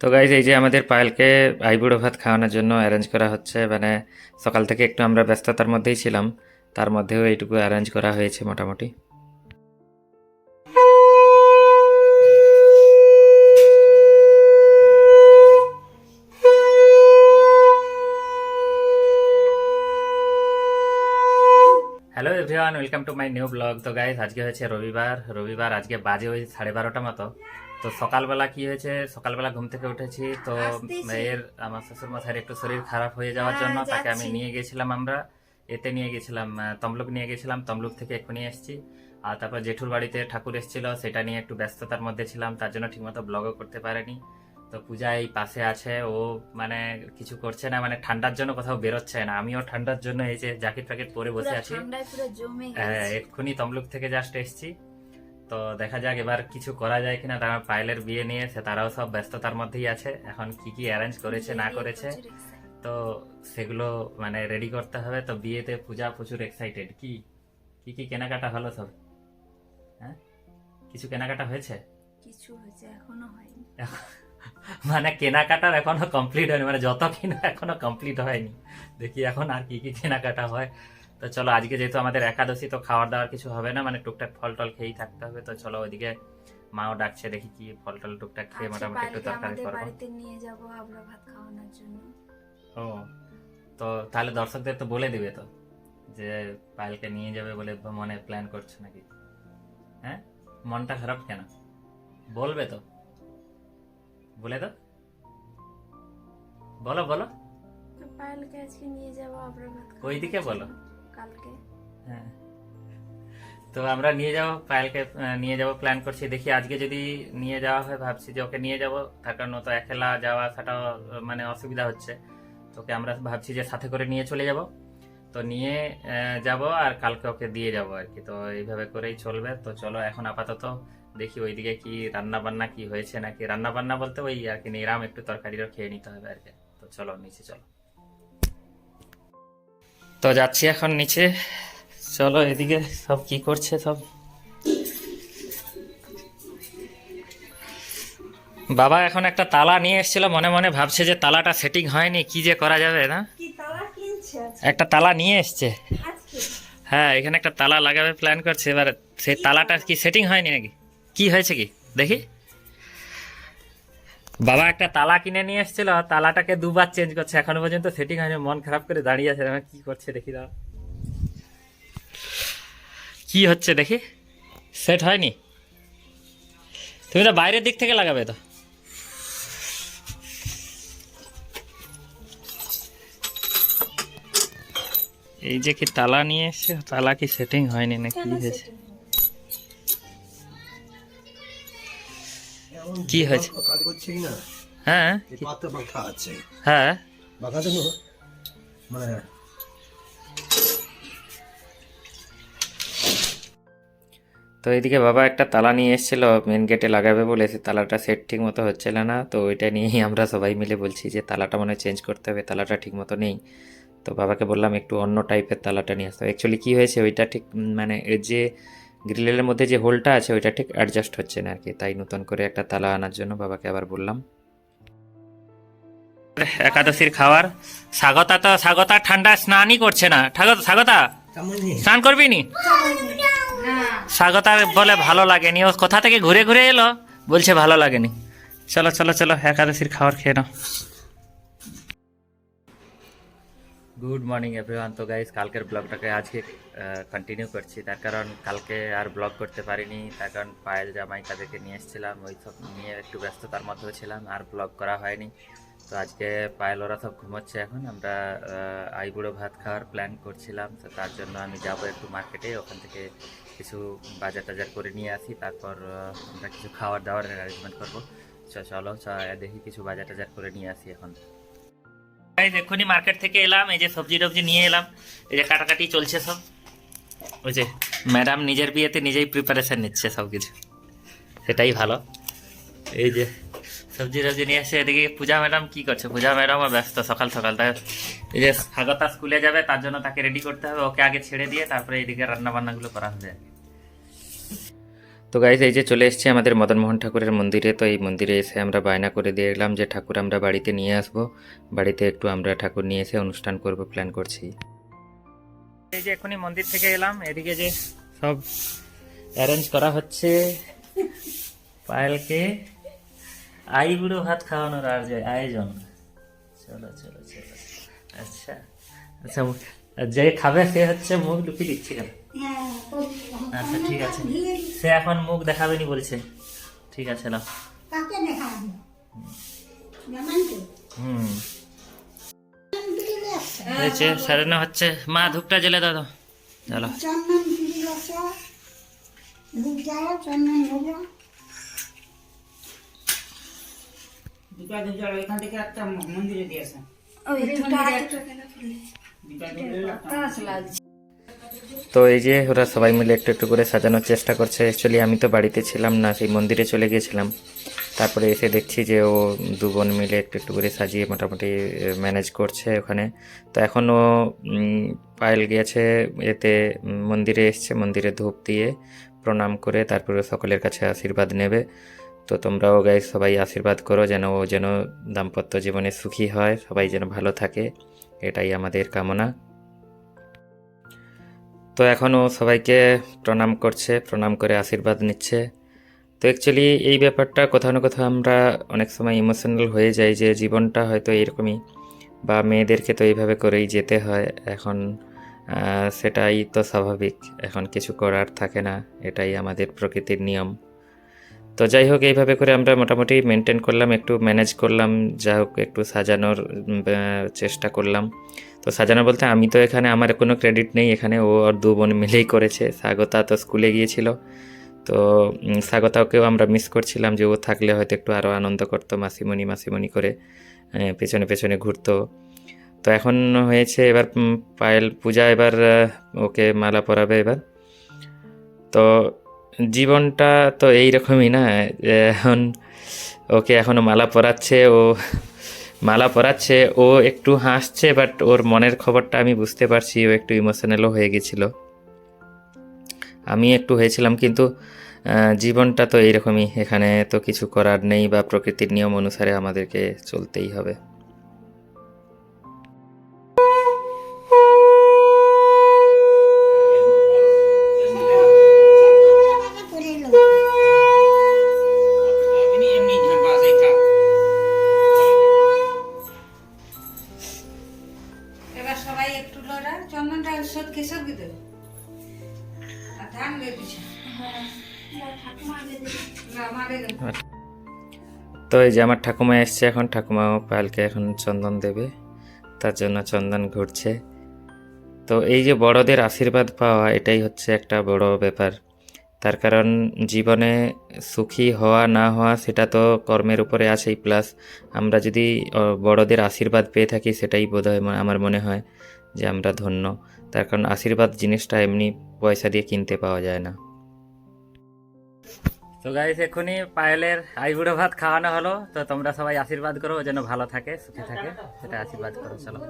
তো গাইজ এই যে আমাদের পায়েলকে আইবুড়ো ভাত খাওয়ানোর জন্য অ্যারেঞ্জ করা হচ্ছে মানে সকাল থেকে একটু আমরা ব্যস্ততার মধ্যেই ছিলাম, তার মধ্যেও এইটুকু অ্যারেঞ্জ করা হয়েছে মোটামুটি। Hello everyone welcome to my new blog তো গাইজ আজকে হচ্ছে রবিবার রবিবার আজকে বাজে ওই সাড়ে বারোটা মতো। তো সকালবেলা কি হয়েছে? সকালবেলা ঘুম থেকে উঠেছি তো। এর আমার শ্বশুর মশাইয়ের একটু শরীর খারাপ হয়ে যাওয়ার জন্য তাকে আমি নিয়ে গেছিলাম আমরা। এতে নিয়ে গেছিলাম তমলুক নিয়ে গেছিলাম তমলুক থেকে এক্ষুনি এসেছি। আর তারপর জেঠুর বাড়িতে ঠাকুর এসেছিল সেটা নিয়ে একটু ব্যস্ততার মধ্যে ছিলাম তার জন্য ঠিকমতো ব্লগও করতে পারেনি। তো পূজা এই পাশে আছে ও মানে কিছু করছে না মানে ঠান্ডার জন্য কোথাও বেরোচ্ছে না। আমিও ঠান্ডার জন্য এই যে জ্যাকেট প্যাকেট পরে বসে আছি। হ্যাঁ, এক্ষুনি তমলুক থেকে জাস্ট এসেছি। তো দেখা যাক এবার কিছু করা যায় কিনা। তারা পায়েলের বিয়ে নিয়ে সে তারাও সব ব্যস্ততার মধ্যেই আছে। এখন কি কি অ্যারেঞ্জ করেছে না করেছে তো সেগুলো মানে রেডি করতে হবে। তো বিয়েতে পূজা প্রচুর এক্সাইটেড কি কি কি কেনাকাটা হলো সব? হ্যাঁ? কিছু কেনাকাটা হয়েছে? কিছু হয়েছে এখনও হয়নি। মানে কেনাকাটার এখনও কমপ্লিট হয়নি মানে যত কিনা এখনও কমপ্লিট হয়নি। দেখি এখন আর কি কি কেনাকাটা হয়। তো চলো আজকে যেহেতু আমাদের একাদশী তো খাওয়ার দাওয়ার কিছু হবে না মানে টুকটাক ফল টল খেয়েই থাকতে হবে তো চলো ওইদিকে মাও ডাকছে দেখি কি ফল টল টুকটাক খেয়ে মোটামুটি একটু তরকারি করব। বাড়িতে নিয়ে যাব আবরা ভাত খাওয়ানোর জন্য। ও তো তাহলে দর্শকদের তো বলে দিবে তো যে পায়েলকে নিয়ে যাবে বলে মনে প্ল্যান করছে নাকি? হ্যাঁ? মনটা খারাপ কেন? বলবে তো। বলে তো বলো বলো। পায়েলকে আজকে নিয়ে যাব আবরা ভাত ওইদিকে বলো। কালকে। হ্যাঁ। তো আমরা নিয়ে যাব পায়েলকে নিয়ে যাব প্ল্যান করছি। দেখি আজকে যদি নিয়ে যাওয়া হয়, ভাবছি যে ওকে নিয়ে যাব। তার কারণ তো একলা যাওয়া আসাটা মানে অসুবিধা হচ্ছে। তোকে আমরা ভাবছি যে সাথে করে নিয়ে চলে যাব। তো নিয়ে যাব আর কালকে ওকে দিয়ে যাব আর কি। তো এইভাবে করেই চলবে। তো চলো এখন আপাতত দেখি ওইদিকে কি রান্না বান্না কি হয়েছে নাকি। রান্না বান্না বলতে ওই আর কি নিরাম একটু তরকারিও খেয়ে নিতে হবে আর কি। তো চলো, নিচে চলো। তো যাচ্ছি এখন নিচে। চলো এদিকে সব কি করছে সব। বাবা এখন একটা তালা নিয়ে এসেছিল মনে মনে ভাবছে যে তালাটা সেটিং হয়নি কি যে করা যাবে না? একটা তালা নিয়ে এসছে। হ্যাঁ এখানে একটা তালা লাগাবে প্ল্যান করছে এবার সেই তালাটা কি সেটিং হয়নি নাকি? কি হয়েছে কি? দেখি। বাবা একটা তালা কিনে নিয়ে এসেছিল তালাটাকে দুবার চেঞ্জ করছে এখনও পর্যন্ত সেটিং হয়নি মন খারাপ করে দাঁড়িয়ে আছে এবার কি করছে দেখি দাও। কি হচ্ছে দেখি? সেট হয়নি? তুমি তো বাইরের দিক থেকে লাগাবে তো। এই যে কি তালা নিয়ে এসছে তালা কি সেটিং হয়নি না কি হয়েছে? কি হয়েছে? কাজ না হ্যাঁ। পাত্র আছে। হ্যাঁ। দেবো মানে তো এদিকে বাবা একটা তালা নিয়ে এসেছিল মেন গেটে লাগাবে বলে। সে তালাটা সেট ঠিক মতো হচ্ছিল না। তো ওইটা নিয়েই আমরা সবাই মিলে বলছি যে তালাটা মনে চেঞ্জ করতে হবে তালাটা ঠিক মতো নেই। তো বাবাকে বললাম একটু অন্য টাইপের তালাটা নিয়ে আসতে হবে। অ্যাকচুয়ালি কী হয়েছে? ওইটা ঠিক মানে এর যে গ্রিলের মধ্যে যে হোলটা আছে ওইটা ঠিক অ্যাডজাস্ট হচ্ছে না আর কি তাই নতুন করে একটা তালা আনার জন্য বাবাকে আবার বললাম। একাদশীর খাবার স্বাগতা তো স্বাগতা ঠান্ডা স্নানই করছে না। স্বাগতা। স্নান করবি নি? স্বাগতার বলে ভালো লাগেনি। ও কোথা থেকে ঘুরে ঘুরে এলো? বলছে ভালো লাগেনি। চলো চলো চলো একাদশীর খাবার খেয়ে নাও। গুড মর্নিং এভরিওয়ান তো গাইস কালকের ব্লগটাকে আজকে কন্টিনিউ করছি। তার কারণ কালকে আর ব্লগ করতে পারিনি। তার কারণ পায়েল জামাই তাদেরকে নিয়ে এসেছিলাম। ওই সব নিয়ে একটু ব্যস্ততার মধ্যেও ছিলাম। আর ব্লগ করা হয়নি। তো আজকে পায়েল, ওরা সব ঘুমোচ্ছে এখন। আমরা আইবুড়ো ভাত খাওয়ার প্ল্যান করছিলাম। তো তার জন্য আমি যাব একটু মার্কেটে ওখান থেকে কিছু বাজার টাজার করে নিয়ে আসি। তারপর আমরা কিছু খাওয়ার দাওয়ার অ্যারেঞ্জমেন্ট করব। চলো দেখি কিছু বাজার টাজার করে নিয়ে আসি এখন। এক্ষুনি মার্কেট থেকে এলাম, এই যে সবজি টবজি নিয়ে এলাম, এই যে কাটাকাটি চলছে সব। ওই যে ম্যাডাম নিজের বিয়েতে নিজেই প্রিপারেশন নিচ্ছে সব কিছু সেটাই ভালো। এই যে সবজি টবজি নিয়ে এসে এদিকে পূজা ম্যাডাম কি করছে? পূজা ম্যাডামও ব্যস্ত সকাল সকাল। তাই এই যে স্বাগতা স্কুলে যাবে, তার জন্য তাকে রেডি করতে হবে। ওকে আগে ছেড়ে দিয়ে তারপরে এদিকে রান্না বান্নাগুলো করা হবে। তো গাইজ এই যে চলে এসেছি আমাদের মদনমোহন ঠাকুরের মন্দিরে। তো এই মন্দিরে এসে আমরা বায়না করে দিয়ে এলাম যে ঠাকুর আমরা বাড়িতে নিয়ে আসব। বাড়িতে একটু আমরা ঠাকুর নিয়ে এসে অনুষ্ঠান করব প্ল্যান করছি। এই যে এখনই মন্দির থেকে এলাম, এদিকে যে সব অ্যারেঞ্জ করা হচ্ছে। পায়েলকে আইবুড়ো ভাত খাওয়ানোর আর যে আয়োজন। চলো চলো চলো। আচ্ছা আচ্ছা যে খাবে সে হচ্ছে মুখ লুকিয়ে দিচ্ছি। কেন আচ্ছা ঠিক আছে। সে এখন মুখ দেখাবেনি বলছে। ঠিক আছে না কাকে দেখাবো? হুম। হয়েছে সারানো হচ্ছে মা ধূপটা দাও চলো। দুটা ধূপ জ্বালা এখান থেকে একটা মন্দিরে লাগছে। তো এই যে ওরা সবাই মিলে একটু একটু করে সাজানোর চেষ্টা করছে। অ্যাকচুয়ালি আমি তো বাড়িতে ছিলাম না, সেই মন্দিরে চলে গিয়েছিলাম। তারপরে এসে দেখছি যে ও দু বোন মিলে একটু একটু করে সাজিয়ে মোটামুটি ম্যানেজ করছে ওখানে। তো এখনও পায়েল গিয়েছে, এতে মন্দিরে এসছে, মন্দিরে ধূপ দিয়ে প্রণাম করে, তারপরে সকলের কাছে আশীর্বাদ নেবে। তো তোমরাও গাই সবাই আশীর্বাদ করো যেন ও যেন দাম্পত্য জীবনে সুখী হয়, সবাই যেন ভালো থাকে, এটাই আমাদের কামনা। তো এখনও সবাইকে প্রণাম করছে, প্রণাম করে আশীর্বাদ নিচ্ছে। তো অ্যাকচুয়ালি এই ব্যাপারটা কোথাও না কোথাও আমরা অনেক সময় ইমোশনাল হয়ে যাই যে জীবনটা হয়তো এরকমই বা মেয়েদেরকে তো এইভাবে করেই যেতে হয়। এখন সেটাই তো স্বাভাবিক। এখন কিছু করার থাকে না, এটাই আমাদের প্রকৃতির নিয়ম। তো যাই হোক এইভাবে করে আমরা মোটামুটি মেনটেন করলাম, একটু ম্যানেজ করলাম যা হোক, একটু সাজানোর চেষ্টা করলাম। তো সাজানো বলতে আমি তো এখানে, আমার কোনো ক্রেডিট নেই, এখানে ও আর দু বোন মিলেই করেছে। স্বাগতা তো স্কুলে গিয়েছিল। তো স্বাগতাকেও আমরা মিস করছিলাম যে ও থাকলে হয়তো একটু আরও আনন্দ করতো, মাসিমণি মাসিমণি করে পেছনে পেছনে ঘুরতো। তো এখন হয়েছে এবার পায়েল পূজা এবার ওকে মালা পরাবে এবার। তো জীবনটা তো এইরকমই না এখন ওকে এখনও মালা পরাচ্ছে, ও মালা পরাচ্ছে, ও একটু হাসছে বাট ওর মনের খবরটা আমি বুঝতে পারছি, ও একটু ইমোশনালও হয়ে গেছিল। আমি একটু হয়েছিলাম, কিন্তু জীবনটা তো এইরকমই, এখানে তো কিছু করার নেই বা প্রকৃতির নিয়ম অনুসারে আমাদেরকে চলতেই হবে। তো এই যে আমার ঠাকুমা এসছে এখন, ঠাকুমা পায়েলকে এখন চন্দন দেবে, তার জন্য চন্দন ঘুরছে। তো এই যে বড়দের আশীর্বাদ পাওয়া, এটাই হচ্ছে একটা বড় ব্যাপার। তার কারণ জীবনে সুখী হওয়া, না হওয়া, সেটা তো কর্মের উপরে আছেই। প্লাস আমরা যদি বড়দের আশীর্বাদ পেয়ে থাকি, সেটাই বোধ হয় আমার মনে হয় যে আমরা ধন্য। তার কারণ আশীর্বাদ জিনিসটা এমনি পয়সা দিয়ে কিনতে পাওয়া যায় না। তো গাইস এখনই পায়েলের আইবুড়ো ভাত খাওয়ানো হলো। তো তোমরা সবাই আশীর্বাদ করো, যেন ভালো থাকে, সুখে থাকে। সেটা আশীর্বাদ করো, চলো।